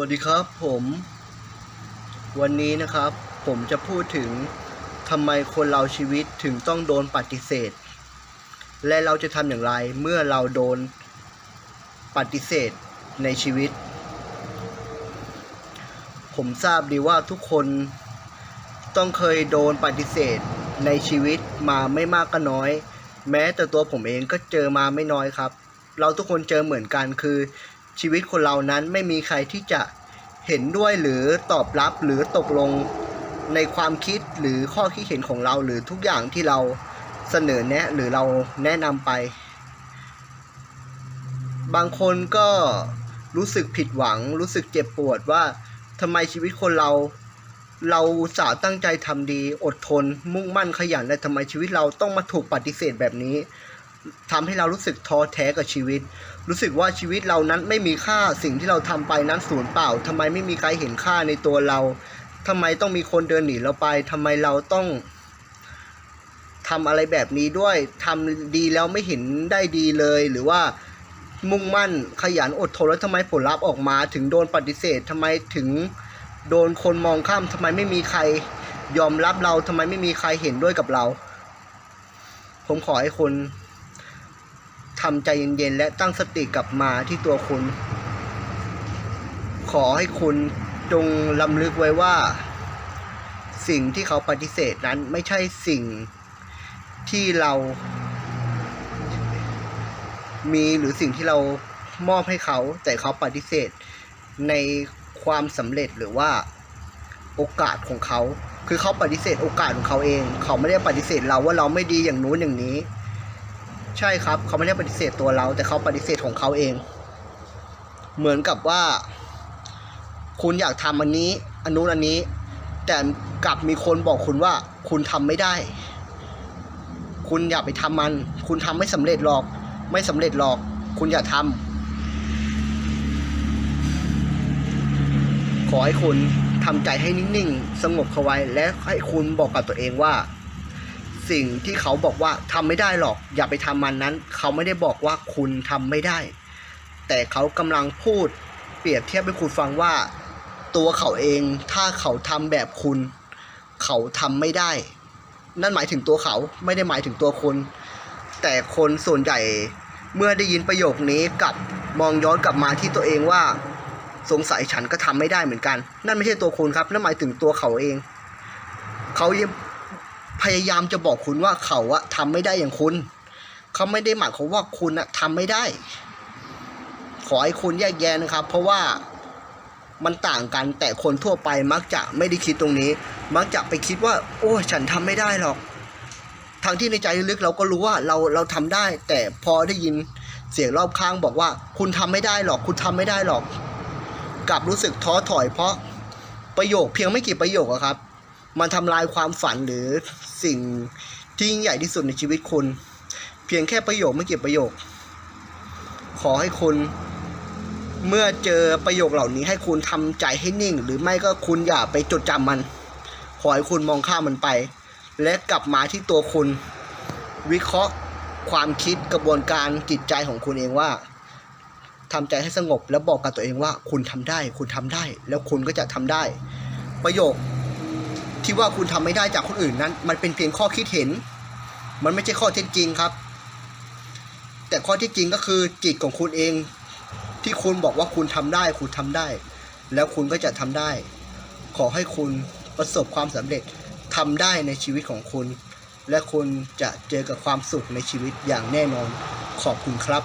วัสดีครับผม วันนี้นะครับ ผมจะพูดถึงทำไมคนเราชีวิตถึงต้องโดนปฏิเสธ และเราจะทำอย่างไรเมื่อเราโดนปฏิเสธในชีวิต ผมทราบดีว่าทุกคนต้องเคยโดนปฏิเสธในชีวิตมาไม่มากก็น้อย แม้แต่ตัวผมเองก็เจอมาไม่น้อยครับ เราทุกคนเจอเหมือนกันคือ ชีวิตคนเรานั้นไม่มีใครที่จะเห็นด้วยหรือตอบรับหรือตกลงในความคิดหรือข้อคิดเห็นของเราหรือทุกอย่างที่เราเสนอแนะหรือเราแนะนำไป บางคนก็รู้สึกผิดหวัง รู้สึกเจ็บปวดว่าทำไมชีวิตคนเรา เราสาตั้งใจทำดี อดทน มุ่งมั่นขยันแต่ทำไมชีวิตเราต้องมาถูกปฏิเสธแบบนี้ ทำให้เรารู้สึกท้อแท้กับชีวิต รู้สึกว่าชีวิตเรานั้นไม่มีค่าสิ่งที่เราทำไปนั้นสูญเปล่าทำไมไม่มีใครเห็นค่าในตัวเราทำไมต้องมีคนเดินหนีเราไปทำไมเราต้องทำอะไรแบบนี้ด้วยทำดีแล้วไม่เห็นได้ดีเลย หรือว่ามุ่งมั่นขยันอดทนแล้วทำไมผลลัพธ์ออกมา ถึงโดนปฏิเสธทำไมถึงโดนคนมองข้ามทำไมไม่มีใครยอมรับเราทำไมไม่มีใครเห็นด้วยกับเรา ผมขอให้คุณ ทำใจเย็นๆ และตั้งสติกลับมาที่ตัวคุณ ขอให้คุณจงลำลึกไว้ว่า สิ่งที่เขาปฏิเสธนั้นไม่ใช่สิ่งที่เรา มีหรือสิ่งที่เรามอบให้เขา แต่เขาปฏิเสธในความสำเร็จหรือว่าโอกาสของเขา คือเขาปฏิเสธโอกาสของเขาเอง เขาไม่ได้ปฏิเสธเราว่าเราไม่ดีอย่างนู้นอย่างนี้ ใช่ครับ เขาไม่ได้ปฏิเสธตัวเรา แต่เขาปฏิเสธของเขาเอง เหมือนกับว่า คุณอยากทำอันนี้อันนู้นอันนี้ แต่กลับมีคนบอกคุณว่า คุณทำไม่ได้ คุณอย่าไปทำมัน คุณทำไม่สำเร็จหรอก ไม่สำเร็จหรอก คุณอย่าทำขอให้คุณทำใจให้นิ่งๆ สงบเข้าไว้ และให้คุณบอกกับตัวเองว่า สิ่งที่เขาบอกว่าทำไม่ได้หรอก อย่าไปทำมันนั้น เขาไม่ได้บอกว่าคุณทำไม่ได้ แต่เขากำลังพูดเปรียบเทียบให้คุณฟังว่า ตัวเขาเองถ้าเขาทำแบบคุณ เขาทำไม่ได้ นั่นหมายถึงตัวเขาไม่ได้หมายถึงตัวคุณ แต่คนส่วนใหญ่เมื่อได้ยินประโยคนี้กลับมองย้อนกลับมาที่ตัวเองว่า สงสัยฉันก็ทำไม่ได้เหมือนกัน นั่นไม่ใช่ตัวคุณครับ นั่นหมายถึงตัวเขาเอง เขายัง พยายามจะบอกคุณว่าเขาอะทำไม่ได้อย่างคุณ เขาไม่ได้หมายความว่าคุณอะทำไม่ได้ ขอให้คุณแยกแยะนะครับ เพราะว่ามันต่างกันแต่คนทั่วไปมักจะไม่ได้คิดตรงนี้ มักจะไปคิดว่า โอ้ฉันทำไม่ได้หรอกทางที่ในใจลึกเราก็รู้ว่าเราเราทำได้ แต่พอได้ยินเสียงรอบข้างบอกว่า คุณทำไม่ได้หรอก คุณทำไม่ได้หรอก กลับรู้สึกท้อถอยเพราะประโยคเพียงไม่กี่ประโยคอะครับ มันทำลายความฝันหรือสิ่งที่ยิ่งใหญ่ที่สุดในชีวิตคุณ เพียงแค่ประโยคไม่กี่ประโยค ขอให้คุณเมื่อเจอประโยคเหล่านี้ให้คุณทำใจให้นิ่ง หรือไม่ก็คุณอย่าไปจดจำมัน ขอให้คุณมองข้ามมันไป และกลับมาที่ตัวคุณ วิเคราะห์ความคิดกระบวนการจิตใจของคุณเองว่าทำใจให้สงบแล้วบอกกับตัวเองว่าคุณทำได้ คุณทำได้ แล้วคุณก็จะทำได้ ประโยค ที่ว่าคุณทำไม่ได้จากคนอื่นนั้น มันเป็นเพียงข้อคิดเห็น มันไม่ใช่ข้อเท็จจริงครับ แต่ข้อที่จริงก็คือจิตของคุณเอง ที่คุณบอกว่าคุณทำได้ คุณทำได้ แล้วคุณก็จะทำได้ ขอให้คุณประสบความสำเร็จทำได้ในชีวิตของคุณ และคุณจะเจอกับความสุขในชีวิตอย่างแน่นอนขอบคุณครับ